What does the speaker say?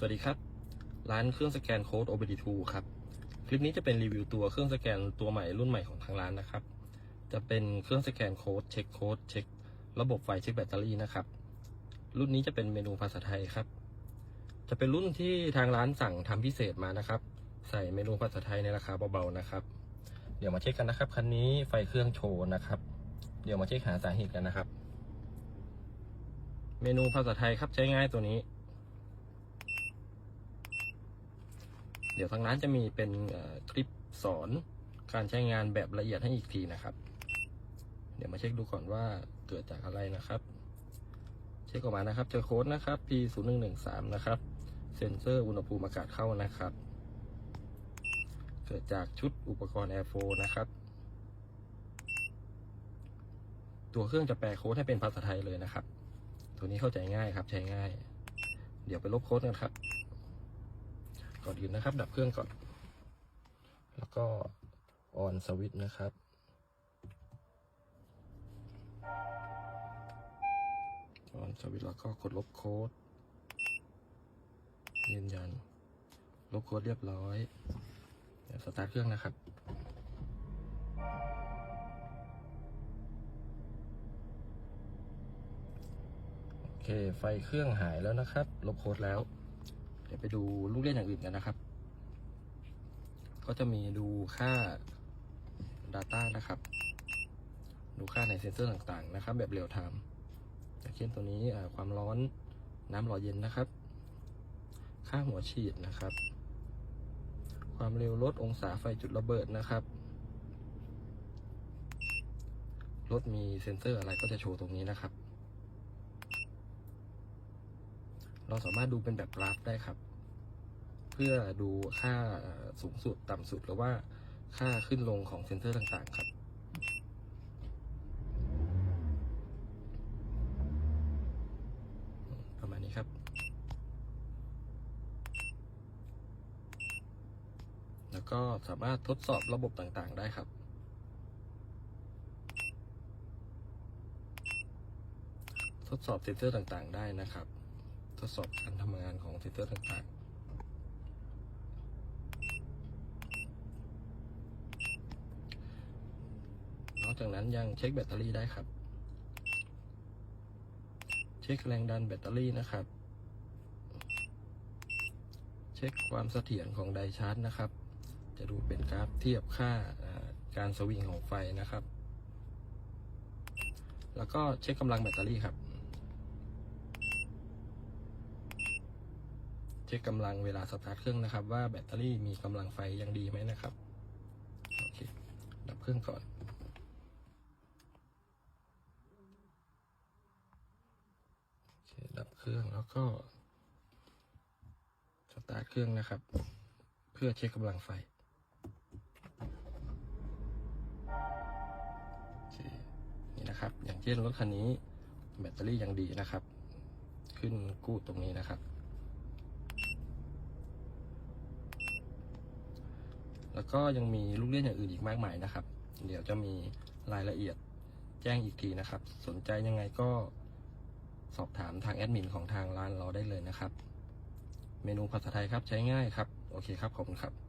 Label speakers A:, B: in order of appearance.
A: สวัสดีครับ ร้านเครื่องสแกนโค้ด OBD2 ครับ คลิปนี้จะเป็นรีวิวตัวเครื่องสแกนตัวใหม่รุ่นใหม่ของทางร้านนะครับ จะเป็นเครื่องสแกนโค้ดเช็คโค้ดเช็คระบบไฟเช็คแบตเตอรี่นะครับ รุ่นนี้จะเป็นเมนูภาษาไทยครับ จะเป็นรุ่นที่ทางร้านสั่งทำพิเศษมานะครับ ใส่เมนูภาษาไทยในราคาเบาๆนะครับ เดี๋ยวมาเช็คกันนะครับคันนี้ไฟเครื่องโชว์นะครับ เดี๋ยวมาเช็คหาสาเหตุกันนะครับ เมนูภาษาไทยครับใช้ง่ายตัวนี้ เดี๋ยวทางร้านจะมีเป็นคลิปสอนการใช้งานแบบละเอียดให้อีกทีนะครับ เดี๋ยวมาเช็คดูก่อนว่าเกิดจากอะไรนะครับ เช็คออกมานะครับเจอโค้ดนะครับ P 0 1 1 3นะครับ เซ็นเซอร์อุณหภูมิอากาศเข้านะครับ เกิดจากชุดอุปกรณ์ Air 4นะครับ ตัวเครื่องจะแปลโค้ดให้เป็นภาษาไทยเลยนะครับ ตัวนี้เข้าใจง่ายครับใช้ง่าย เดี๋ยวไปลบโค้ดกันครับ ก่อนอื่นนะครับ ดับเครื่องก่อน แล้วก็ออนสวิตช์นะครับ ออนสวิตช์แล้วก็กดลบโค้ด ยืนยัน ลบโค้ดเรียบร้อย เดี๋ยวสตาร์ทเครื่องนะครับโอเคไฟเครื่องหายแล้วนะครับ ลบโค้ดแล้ว เดี๋ยวไปดูลูกเล่นอย่างอื่นกันนะครับ ก็จะมีดูค่า Data นะครับ ดูค่าในเซนเซอร์ต่างๆนะครับ แบบเรียลไทม์อย่างเช่นตัวนี้ความร้อนน้ำหล่อเย็นนะครับ ค่าหัวฉีดนะครับ ความเร็วลดองศาไฟจุดระเบิดนะครับรถมีเซ็นเซอร์อะไรก็จะโชว์ตรงนี้นะครับ เราสามารถดูเป็นแบบกราฟได้ครับ เพื่อดูค่าสูงสุดต่ำสุดหรือว่าค่าขึ้นลงของเซ็นเซอร์ต่างๆ ครับประมาณนี้ครับ แล้วก็สามารถทดสอบระบบต่างๆ ได้ครับ ทดสอบเซ็นเซอร์ต่างๆ ได้นะครับ ทดสอบการทำงานของเซ็นเซอร์ต่างๆนอกจากนั้นยังเช็คแบตเตอรี่ได้ครับ เช็คแรงดันแบตเตอรี่นะครับ เช็คความเสถียรของไดชาร์จนะครับ จะดูเป็นกราฟเทียบค่าอ่าการสวิงของไฟนะครับ แล้วก็เช็คกำลังแบตเตอรี่ครับ เช็คกำลังเวลาสตาร์ทเครื่องนะครับ ว่าแบตเตอรี่มีกำลังไฟยังดีไหมนะครับโอเคดับเครื่องก่อนโอเคดับเครื่องแล้วก็สตาร์ทเครื่องนะครับ เพื่อเช็คกำลังไฟนี่นะครับ อย่างเช่นรถคันนี้แบตเตอรี่ยังดีนะครับ ขึ้นกู้ตรงนี้นะครับ แล้วก็ยังมีลูกเล่นอย่างอื่นอีกมากมายนะครับ เดี๋ยวจะมีรายละเอียดแจ้งอีกทีนะครับ สนใจยังไงก็สอบถามทางแอดมินของทางร้านเราได้เลยนะครับ เมนูภาษาไทยครับใช้ง่ายครับ โอเคครับ ขอบคุณครับ